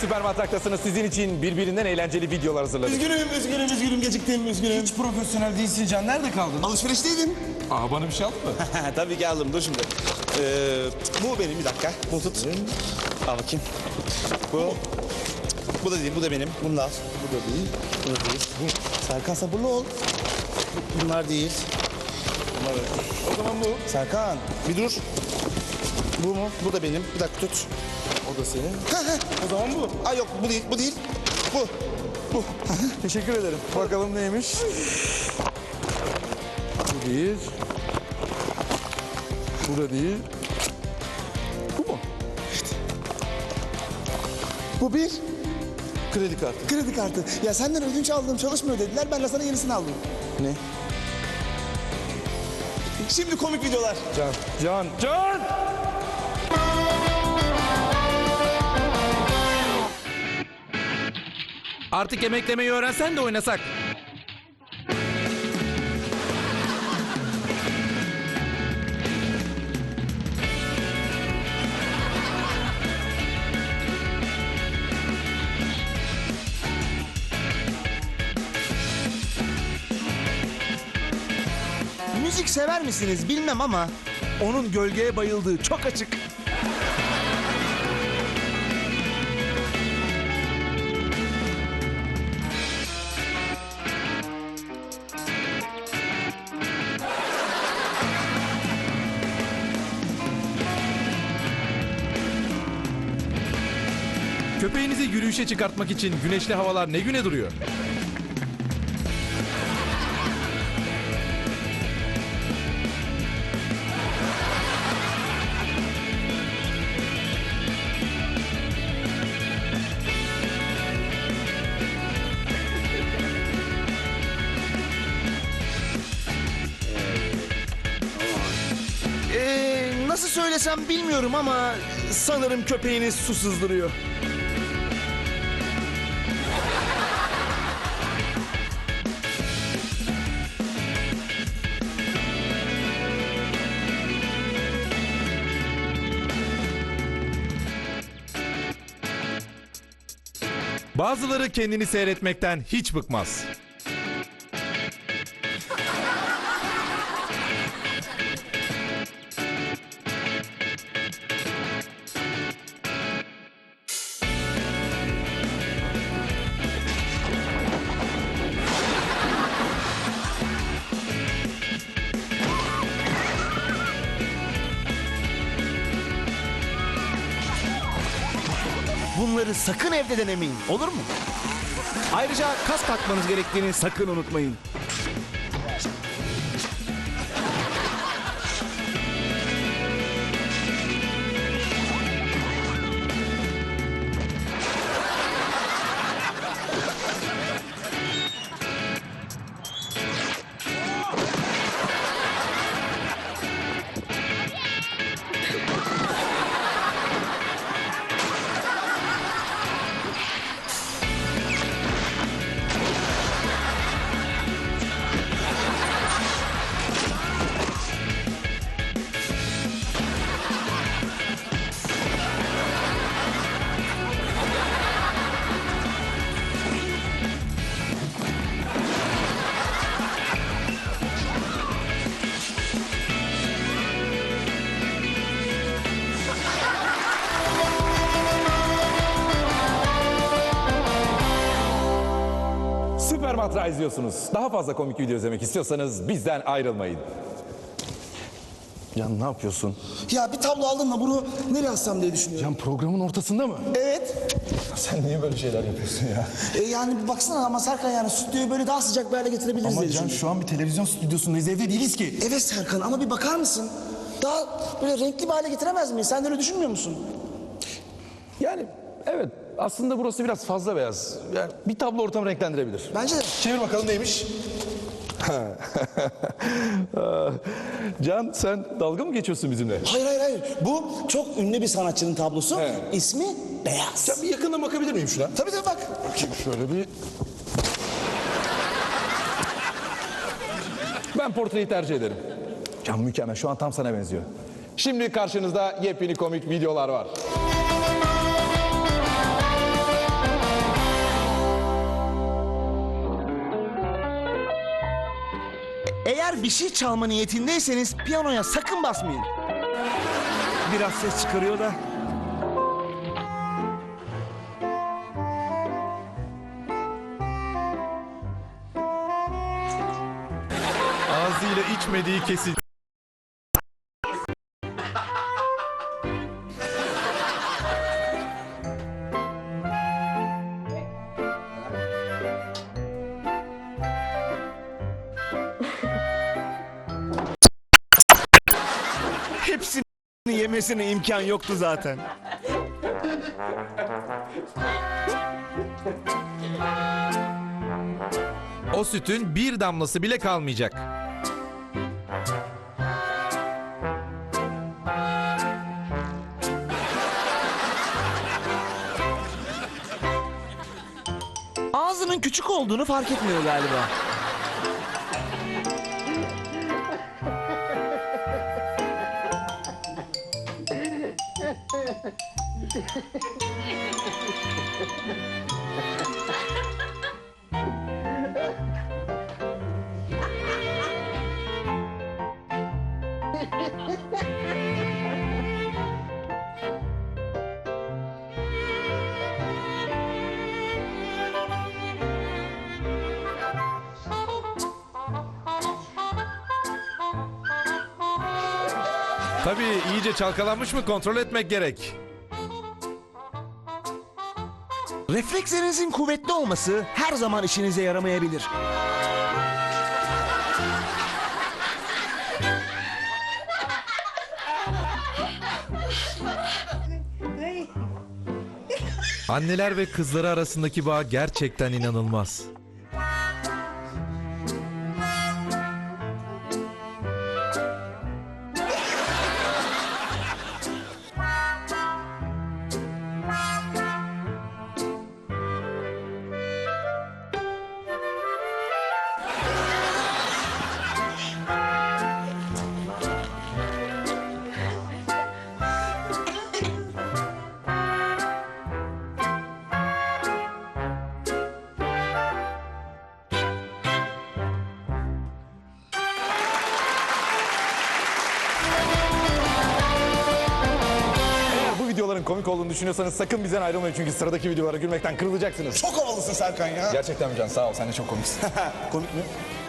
Süper matraktasınız? Sizin için birbirinden eğlenceli videolar hazırladık. Üzgünüm, üzgünüm, üzgünüm. Geciktim, üzgünüm. Hiç profesyonel değilsin Can. Nerede kaldın? Alışverişteydim. Aa bana bir şey aldın mı? Tabii ki aldım. Dur şimdi. Ee, bu benim bir dakika. Bunu tut. Al bakayım. Bu. Bu da değil, bu da benim. Bunu da al. Bu da değil. Bu da değil. Bu. Serkan sabırlı ol. Bunlar değil. Bunlar o zaman bu. Serkan bir dur. Bu mu? Bu da benim. Bir dakika tut. O da senin. O zaman bu. Ay yok bu değil, bu değil. Bu. Bu. Teşekkür ederim. Bakalım neymiş? Bu değil. Bu da değil. Bu mu? Bu bir. Kredi kartı. Kredi kartı. Ya senden ödünç aldım çalışmıyor dediler. Ben de sana yenisini aldım. Ne? Şimdi komik videolar. Can. Can. Can! Artık emeklemeyi öğrensen de oynasak. Müzik sever misiniz bilmem ama onun gölgeye bayıldığı çok açık. Köpeğinizi yürüyüşe çıkartmak için güneşli havalar ne güne duruyor? Ee, nasıl söylesem bilmiyorum ama sanırım köpeğiniz su sızdırıyor. Bazıları kendini seyretmekten hiç bıkmaz. Bunları sakın evde denemeyin olur mu? Ayrıca kas takmanız gerektiğini sakın unutmayın. Süper Matra izliyorsunuz. Daha fazla komik video izlemek istiyorsanız bizden ayrılmayın. Can ne yapıyorsun? Ya bir tablo aldım da bunu nereye assam diye düşünüyorum. Can programın ortasında mı? Evet. Sen niye böyle şeyler yapıyorsun ya? E, yani bir baksana ama Serkan yani stüdyoyu böyle daha sıcak bir hale getirebiliriz Ama diye Can düşünüyorum. şu an bir televizyon stüdyosundayız evde değiliz ki. Evet Serkan ama bir bakar mısın? Daha böyle renkli bir hale getiremez miyiz? Sen de öyle düşünmüyor musun? Yani evet aslında burası biraz fazla beyaz. Yani bir tablo ortamı renklendirebilir. Bence de. Çevir bakalım neymiş? Can sen dalga mı geçiyorsun bizimle? Hayır hayır hayır. Bu çok ünlü bir sanatçının tablosu. He. İsmi Beyaz. Can bir yakından bakabilir miyim şuna? Tabii tabii bak. Bakayım şöyle bir... Ben portreyi tercih ederim. Can mükemmel. Şu an tam sana benziyor. Şimdi karşınızda yepyeni komik videolar var. Eğer bir şey çalma niyetindeyseniz piyanoya sakın basmayın. Biraz ses çıkarıyor da. Ağzıyla içmediği kesin. Yemesine imkan yoktu zaten. O sütün bir damlası bile kalmayacak. Ağzının küçük olduğunu fark etmiyor galiba. Tabii iyice çalkalanmış mı kontrol etmek gerek. Reflekslerinizin kuvvetli olması her zaman işinize yaramayabilir. Anneler ve kızları arasındaki bağ gerçekten inanılmaz. Komik olduğunu düşünüyorsanız sakın bizden ayrılmayın çünkü sıradaki videolara gülmekten kırılacaksınız. Çok havalısın Serkan ya. Gerçekten mi Can? Sağ ol. Sen de çok komiksin. komik mi?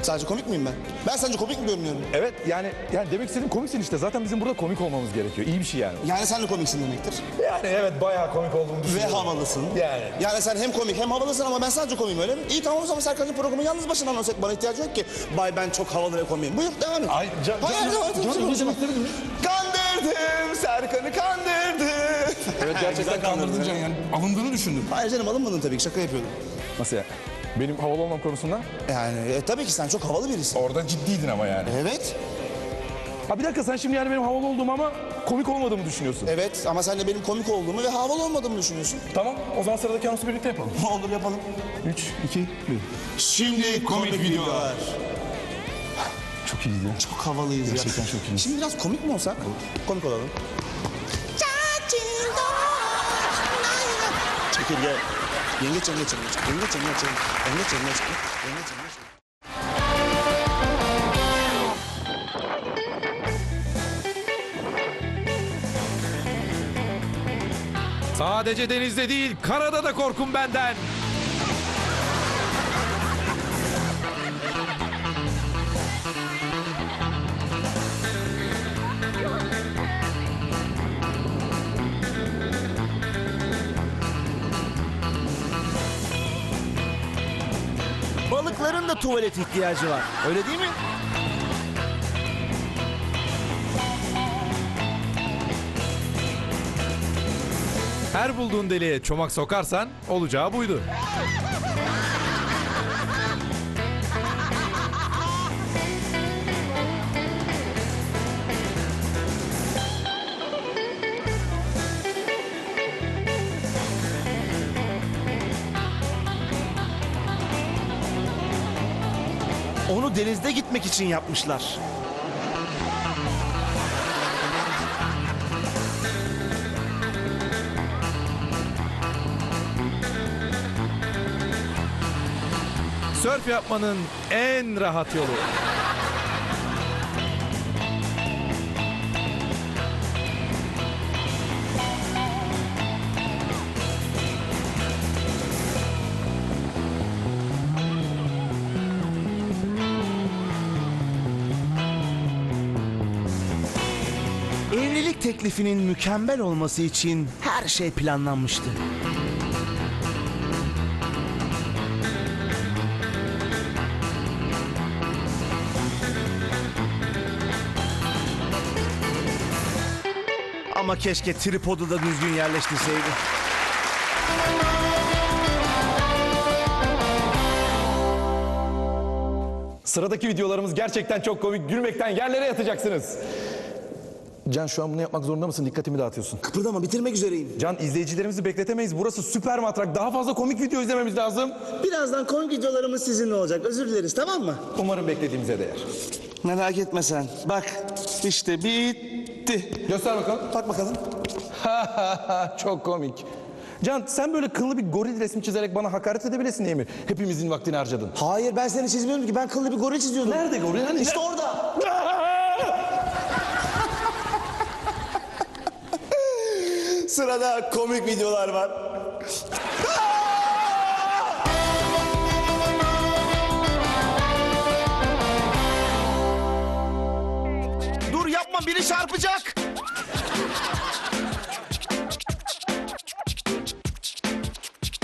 Sadece komik miyim ben? Ben sence komik mi görünüyorum? evet yani yani demek istediğim komiksin işte. Zaten bizim burada komik olmamız gerekiyor. İyi bir şey yani. Yani sen de komiksin demektir. Yani evet bayağı komik olduğunu Ve düşünüyorum. havalısın. Yani. Yani sen hem komik hem havalısın ama ben sadece komiyim öyle mi? İyi tamam o zaman Serkan'cığım programı yalnız başına anons et. Bana ihtiyacı yok ki. Bay ben çok havalı ve komiyim. Buyur devam et. Ay Can, Hayır, Can, devam et. Can, Can, ne demek istedin mi? Kandırdım Serkan'ı kandırdım. Evet gerçekten kandırdın Can yani. Alındığını düşündüm. Hayır canım alınmadın tabii ki şaka yapıyordum. Nasıl ya? Benim havalı olmam konusunda? Yani e, tabii ki sen çok havalı birisin. Orada ciddiydin ama yani. Evet. Ha bir dakika sen şimdi yani benim havalı olduğumu ama komik olmadığımı düşünüyorsun. Evet ama sen de benim komik olduğumu ve havalı olmadığımı düşünüyorsun. Tamam o zaman sıradaki anonsu birlikte yapalım. Ne olur yapalım. 3, 2, 1. Şimdi komik videolar. Çok iyiydi. Çok havalıyız Gerçekten çok iyiyiz. Şimdi biraz komik mi olsak? Komik olalım. Yengeç yengeç yengeç. Yengeç yengeç yengeç. Yengeç yengeç. Yengeç yengeç. Sadece denizde değil, karada da korkun benden. Balıkların da tuvalet ihtiyacı var. Öyle değil mi? Her bulduğun deliğe çomak sokarsan olacağı buydu. Onu denizde gitmek için yapmışlar. Sörf yapmanın en rahat yolu. Evlilik teklifinin mükemmel olması için her şey planlanmıştı. Ama keşke tripodu da düzgün yerleştirseydi. Sıradaki videolarımız gerçekten çok komik. Gülmekten yerlere yatacaksınız. Can şu an bunu yapmak zorunda mısın? Dikkatimi dağıtıyorsun. Kıpırdama bitirmek üzereyim. Can izleyicilerimizi bekletemeyiz. Burası süper matrak. Daha fazla komik video izlememiz lazım. Birazdan komik videolarımız sizinle olacak. Özür dileriz tamam mı? Umarım beklediğimize değer. Merak etme sen. Bak işte bitti. Göster bakalım. Bak bakalım. Çok komik. Can sen böyle kıllı bir goril resmi çizerek bana hakaret edebilesin diye mi? Hepimizin vaktini harcadın. Hayır ben seni çizmiyorum ki. Ben kıllı bir goril çiziyordum. Nerede goril? Hani İşte orada. Sırada komik videolar var. Dur yapma biri çarpacak.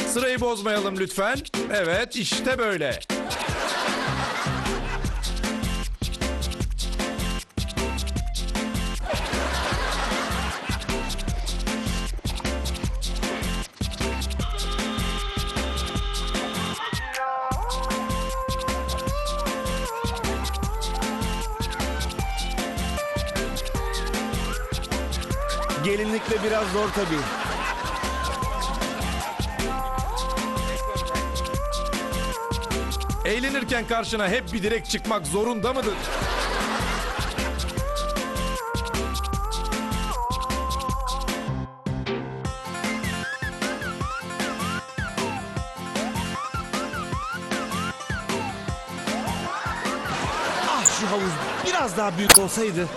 Sırayı bozmayalım lütfen. Evet işte böyle. Gelinlikle biraz zor tabii. Eğlenirken karşına hep bir direk çıkmak zorunda mıdır? Ah şu havuz biraz daha büyük olsaydı.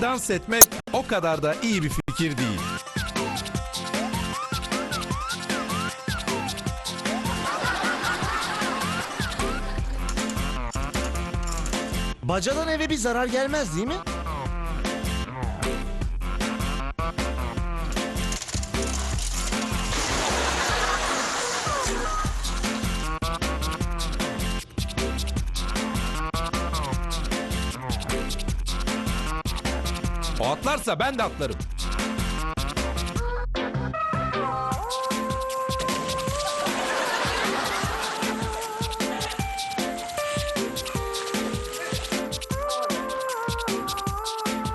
Dans etmek o kadar da iyi bir fikir değil. Bacadan eve bir zarar gelmez değil mi? Atlarsa ben de atlarım.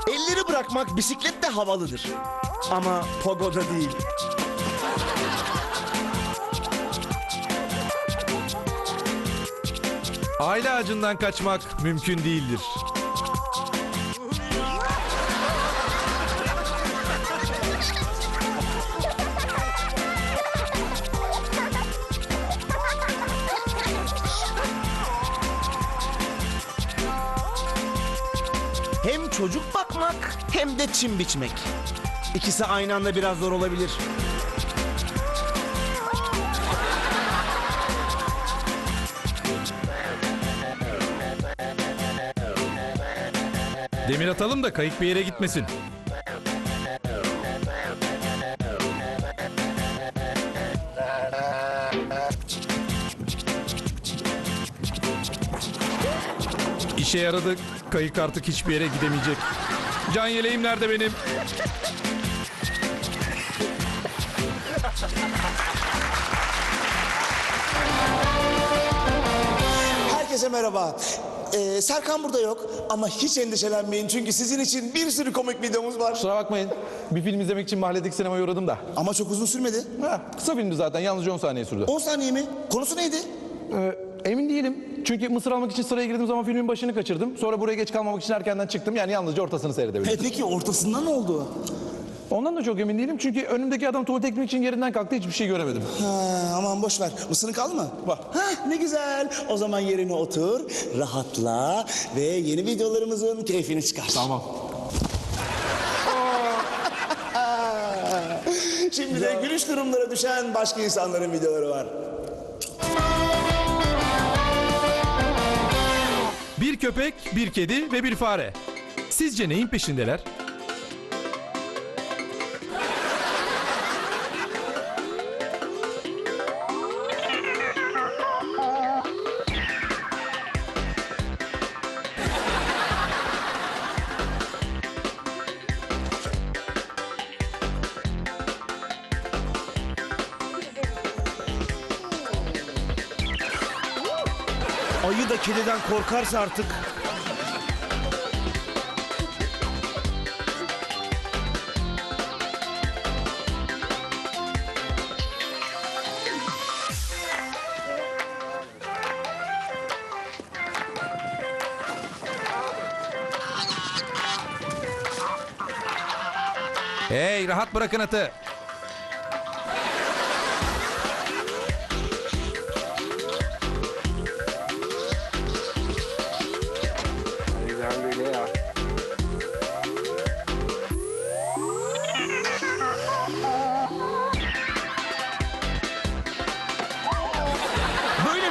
Elleri bırakmak bisiklette havalıdır. Ama pogoda değil. Aile ağacından kaçmak mümkün değildir. Çocuk bakmak hem de çim biçmek. İkisi aynı anda biraz zor olabilir. Demir atalım da kayık bir yere gitmesin. İşe yaradı. Kayık artık hiçbir yere gidemeyecek. Can yeleğim nerede benim? Herkese merhaba. Ee, Serkan burada yok ama hiç endişelenmeyin çünkü sizin için bir sürü komik videomuz var. Kusura bakmayın. Bir film izlemek için mahalledeki sinemaya uğradım da. Ama çok uzun sürmedi. Ha, kısa filmdi zaten. Yalnızca 10 saniye sürdü. 10 saniye mi? Konusu neydi? Ee, emin değilim. Çünkü mısır almak için sıraya girdiğim zaman filmin başını kaçırdım. Sonra buraya geç kalmamak için erkenden çıktım. Yani yalnızca ortasını seyredebildim. E peki ortasında ne oldu? Ondan da çok emin değilim. Çünkü önümdeki adam tuvalete gitmek için yerinden kalktı. Hiçbir şey göremedim. Ha, aman boş ver. Mısırın kaldı mı? Var. Ha, ne güzel. O zaman yerine otur, rahatla ve yeni videolarımızın keyfini çıkar. Tamam. Şimdi de gülüş durumlara düşen başka insanların videoları var. Bir köpek, bir kedi ve bir fare. Sizce neyin peşindeler? Ayı da kediden korkarsa artık. Hey rahat bırakın atı.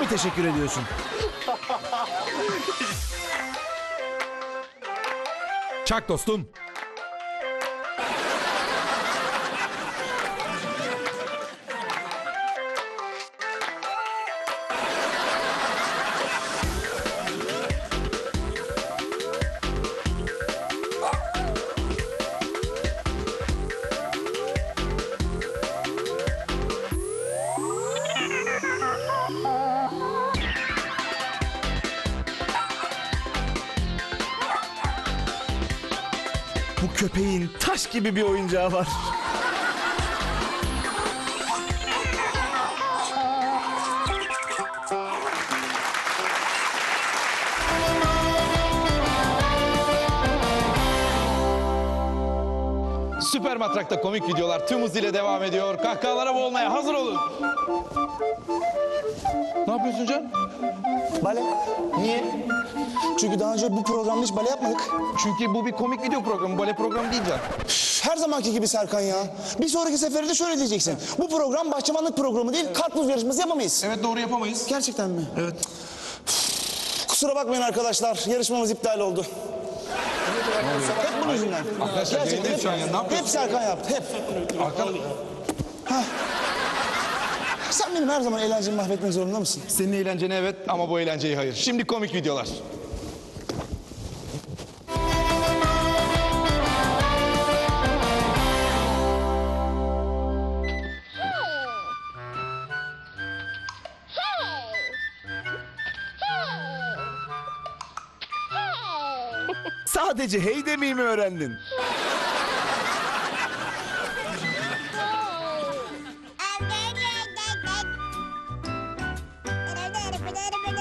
Mi teşekkür ediyorsun? Çak dostum. Bu köpeğin taş gibi bir oyuncağı var. Süper Matrak'ta komik videolar tüm hızıyla devam ediyor. Kahkahalara boğulmaya hazır olun. Ne yapıyorsun Can? Bale. Niye? Çünkü daha önce bu programda hiç bale yapmadık. Çünkü bu bir komik video programı, bale programı değil Can. Her zamanki gibi Serkan ya. Bir sonraki sefere de şöyle diyeceksin. Bu program bahçıvanlık programı değil, karpuz yarışması yapamayız. Evet doğru yapamayız. Gerçekten mi? Evet. Kusura bakmayın arkadaşlar, yarışmamız iptal oldu. Hep bunun yüzünden. Arkadaşlar, Gerçekten yayındayız şu an ya, ne hep, yapıyorsun? hep Serkan yaptı, hep. Arkan... Sen benim her zaman eğlencemi mahvetmek zorunda mısın? Senin eğlencene evet ama bu eğlenceyi hayır. Şimdi komik videolar. Sadece hey demeyi mi öğrendin?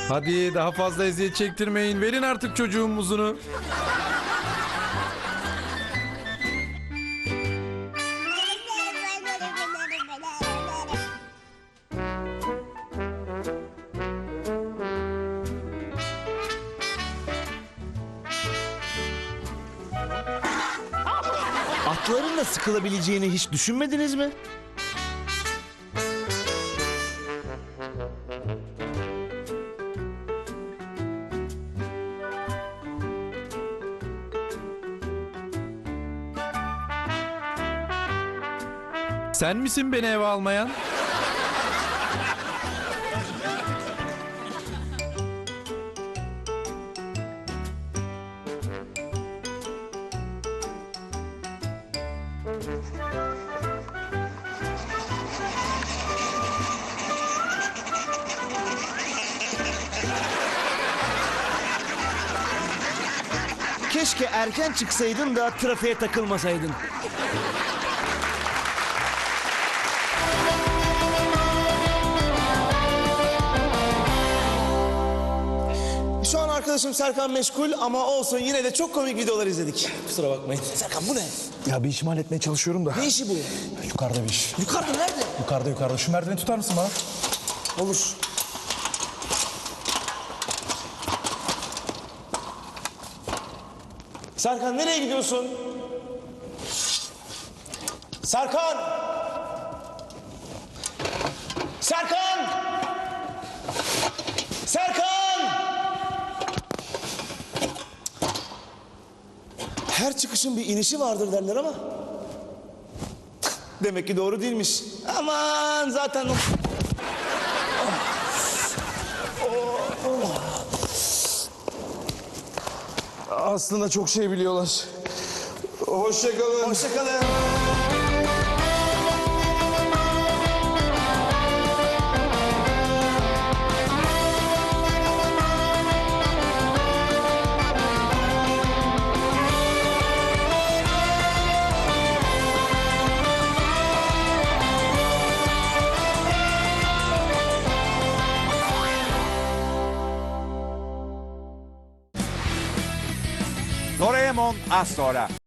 Hadi daha fazla eziyet çektirmeyin. Verin artık çocuğun muzunu. Atların da sıkılabileceğini hiç düşünmediniz mi? Sen misin beni eve almayan? Keşke erken çıksaydın da trafiğe takılmasaydın. Arkadaşım Serkan meşgul ama olsun yine de çok komik videolar izledik. Kusura bakmayın. Serkan bu ne? Ya bir işimi halletmeye çalışıyorum da. Ne işi bu? Yukarıda bir iş. Yukarıda nerede? Yukarıda yukarıda. Şu merdiveni tutar mısın bana? Olur. Serkan nereye gidiyorsun? Serkan! Serkan! Serkan! Her çıkışın bir inişi vardır derler ama demek ki doğru değilmiş. Aman zaten o... Aslında çok şey biliyorlar. Hoşçakalın. Hoşçakalın. a Sora.